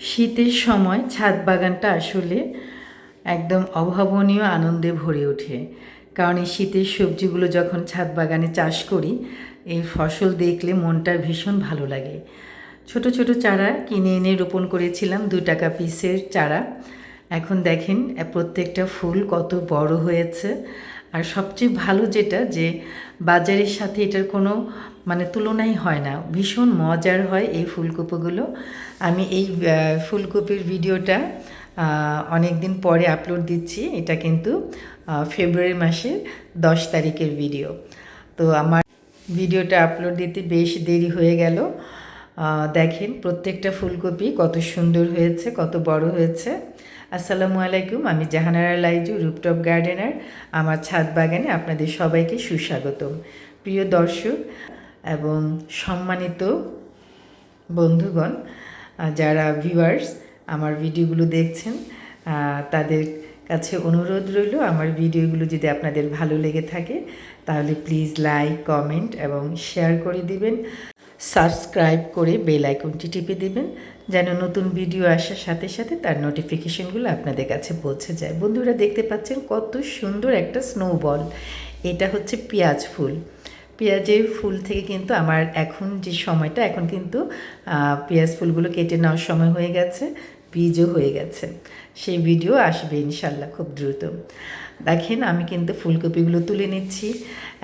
শীতের সময় ছাদ বাগানটা আসলে একদম অভাবনীয় আনন্দে ভরে ওঠে। কারণ এই শীতের সবজিগুলো যখন ছাদ বাগানে চাষ করি, এই ফসল দেখলে মনটা ভীষণ ভালো লাগে। ছোট ছোট চারা কিনে এনে রোপণ করেছিলাম, দু টাকা পিসের চারা। এখন দেখেন, প্রত্যেকটা ফুল কত বড় হয়েছে। আর সবচেয়ে ভালো যেটা যে বাজারের সাথে এটার কোনো মানে তুলনাই হয় না। ভীষণ মজার হয় এই ফুলকপিগুলো। আমি এই ফুলকপির ভিডিওটা অনেক দিন পরে আপলোড দিচ্ছি। এটা কিন্তু ফেব্রুয়ারি মাসের দশ তারিখের ভিডিও তো আমার ভিডিওটা আপলোড দিতে বেশ দেরি হয়ে গেল। দেখেন প্রত্যেকটা ফুলকপি কত সুন্দর হয়েছে, কত বড় হয়েছে। আসসালামু আলাইকুম, আমি জাহানারা লাইজু, রুপটপ গার্ডেনার। আমার ছাদ বাগানে আপনাদের সবাইকে সুস্বাগতম। প্রিয় দর্শক এবং সম্মানিত বন্ধুগণ, যারা ভিউয়ার্স আমার ভিডিওগুলো দেখছেন তাদের কাছে অনুরোধ রইল, আমার ভিডিওগুলো যদি আপনাদের ভালো লেগে থাকে, তাহলে প্লিজ লাইক কমেন্ট এবং শেয়ার করে দিবেন। সাবস্ক্রাইব করে বেল আইকনটি টিপে দিবেন, যেন নতুন ভিডিও আসার সাথে সাথে তার নোটিফিকেশনগুলো আপনাদের কাছে পৌঁছে যায়। বন্ধুরা দেখতে পাচ্ছেন কত সুন্দর একটা স্নোবল। এটা হচ্ছে পেঁয়াজ ফুল। পেঁয়াজের ফুল থেকে কিন্তু আমার এখন যে সময়টা, এখন কিন্তু পেঁয়াজ ফুলগুলো কেটে নেওয়ার সময় হয়ে গেছে। বীজও হয়ে গেছে। সেই ভিডিও আসবে ইনশাল্লাহ খুব দ্রুত। দেখেন, আমি কিন্তু ফুলকপিগুলো তুলে নিচ্ছি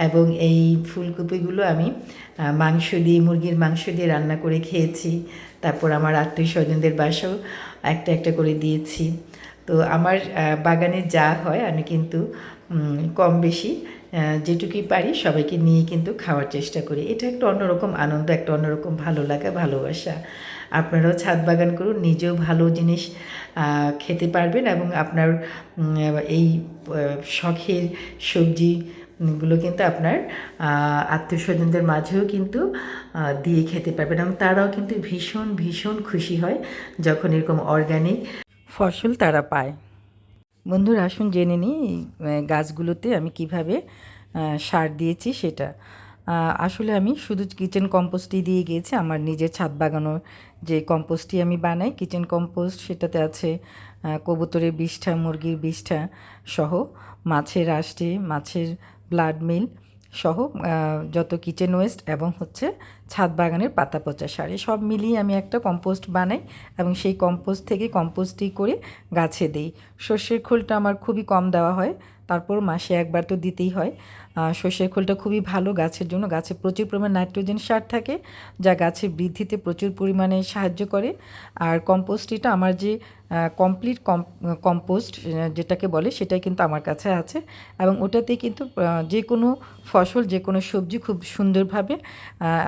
এবং এই ফুলকপিগুলো আমি মাংস দিয়ে, মুরগির মাংস দিয়ে রান্না করে খেয়েছি। তারপর আমার আত্মীয় স্বজনদের বাসাও একটা একটা করে দিয়েছি। তো আমার বাগানে যা হয়, আমি কিন্তু কম বেশি যেটুকুই পারি সবাইকে নিয়ে কিন্তু খাওয়ার চেষ্টা করি। এটা একটা অন্যরকম আনন্দ, একটা অন্যরকম ভালো লাগা, ভালোবাসা। আপনারাও ছাদ বাগান করুন, নিজেও ভালো জিনিস খেতে পারবেন এবং আপনার এই শখের সবজি গুলো কিন্তু আপনার আত্মীয় স্বজনদের মাঝেও কিন্তু দিয়ে খেতে পারবেন এবং তারাও কিন্তু ভীষণ ভীষণ খুশি হয় যখন এরকম অর্গানিক ফসল তারা পায়। বন্ধুরা, আসুন জেনে নিই গাছগুলোতে আমি কীভাবে সার দিয়েছি সেটা। আসলে আমি শুধু কিচেন কম্পোস্টই দিয়ে গিয়েছি, আমার নিজের ছাদ বাগানোর যে কম্পোস্টটি আমি বানাই কিচেন কম্পোস্ট সেটাতে আছে কবুতরের বিষ্ঠা, মুরগির বিষ্ঠা সহ মাছের আষ্টে মাছের ব্লাড মিল সহ যত কিচেন ওয়েস্ট এবং হচ্ছে ছাদ বাগানের পাতা পচা সার সব মিলিয়ে আমি একটা কম্পোস্ট বানাই এবং সেই কম্পোস্ট থেকে কম্পোস্টই করে গাছে দিই। সর্ষের খোলটা আমার খুবই কম দেওয়া হয়, তারপর মাসে একবার তো দিতেই হয়। সর্ষের খোলটা খুবই ভালো গাছের জন্য। গাছে প্রচুর পরিমাণ নাইট্রোজেন সার থাকে, যা গাছের বৃদ্ধিতে প্রচুর পরিমাণে সাহায্য করে। আর কম্পোস্টটিটা আমার যে কমপ্লিট কম্পোস্ট যেটাকে বলে, সেটাই কিন্তু আমার কাছে আছে। এবং ওটাতে কিন্তু যে কোনো ফসল, যে কোনো সবজি খুব সুন্দরভাবে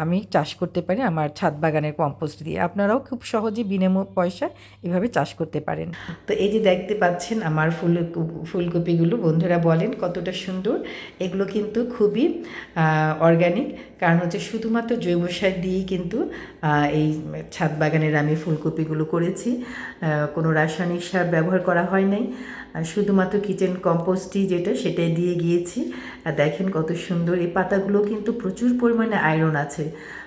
আমি চাষ করতে পারি আমার ছাদ বাগানের কম্পোস্ট দিয়ে। আপনারাও খুব সহজে বিনামূল্য পয়সায় এভাবে চাষ করতে পারেন। তো এই যে দেখতে পাচ্ছেন আমার ফুল, ফুলকপিগুলো, বন্ধুরা বলেন কতটা সুন্দর। এগুলো কিন্তু খুবই অর্গ্যানিক কারণ হচ্ছে শুধুমাত্র জৈব সার দিয়েই কিন্তু এই ছাদ বাগানের আমি ফুলকপিগুলো করেছি। কোনো রাসায়নিক সার ব্যবহার করা হয় নাই। শুধুমাত্র কিচেন কম্পোস্টই যেটা, সেটাই দিয়ে গিয়েছি। আর দেখেন কত সুন্দর, এই পাতাগুলো কিন্তু প্রচুর পরিমাণে আয়রন আছে।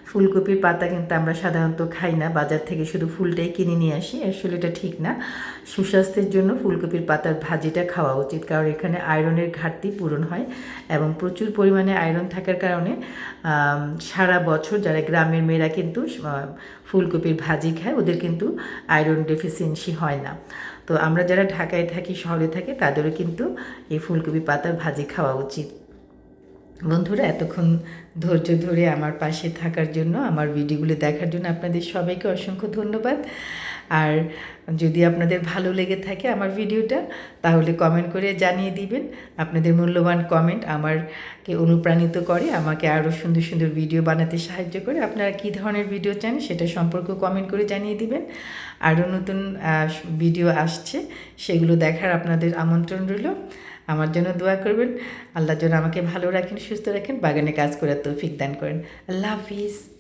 ফুলকপির পাতা কিন্তু আমরা সাধারণত খাই না, বাজার থেকে শুধু ফুলটাই কিনে নিয়ে আসি। আসলে এটা ঠিক না। সুস্বাস্থ্যের জন্য ফুলকপির পাতার ভাজিটা খাওয়া উচিত, কারণ এখানে আয়রনের ঘাটতি পূরণ হয় এবং প্রচুর পরিমাণে আয়রন থাকার কারণে সারা বছর যারা গ্রামের মেয়েরা কিন্তু ফুলকপির ভাজি খায়, ওদের কিন্তু আয়রন ডেফিসিয়েন্সি হয় না। তো আমরা যারা ঢাকায় থাকি, শহরে থাকি, তাদেরও কিন্তু এই ফুলকপি পাতার ভাজি খাওয়া উচিত। বন্ধুরা, এতক্ষণ ধৈর্য ধরে আমার পাশে থাকার জন্য, আমার ভিডিওগুলো দেখার জন্য আপনাদের সবাইকে অসংখ্য ধন্যবাদ। আর যদি আপনাদের ভালো লেগে থাকে আমার ভিডিওটা, তাহলে কমেন্ট করে জানিয়ে দিবেন। আপনাদের মূল্যবান কমেন্ট আমারকে অনুপ্রাণিত করে, আমাকে আরও সুন্দর সুন্দর ভিডিও বানাতে সাহায্য করে। আপনারা কী ধরনের ভিডিও চান সেটা সম্পর্কে কমেন্ট করে জানিয়ে দিবেন। আরও নতুন ভিডিও আসছে, সেগুলো দেখার আপনাদের আমন্ত্রণ রইল। আমার জন্য দোয়া করবেন। আল্লাহ যেন আমাকে ভালো রাখেন, সুস্থ রাখেন, বাগানে কাজ করার তৌফিক দান করেন। আল্লাহ হাফিজ।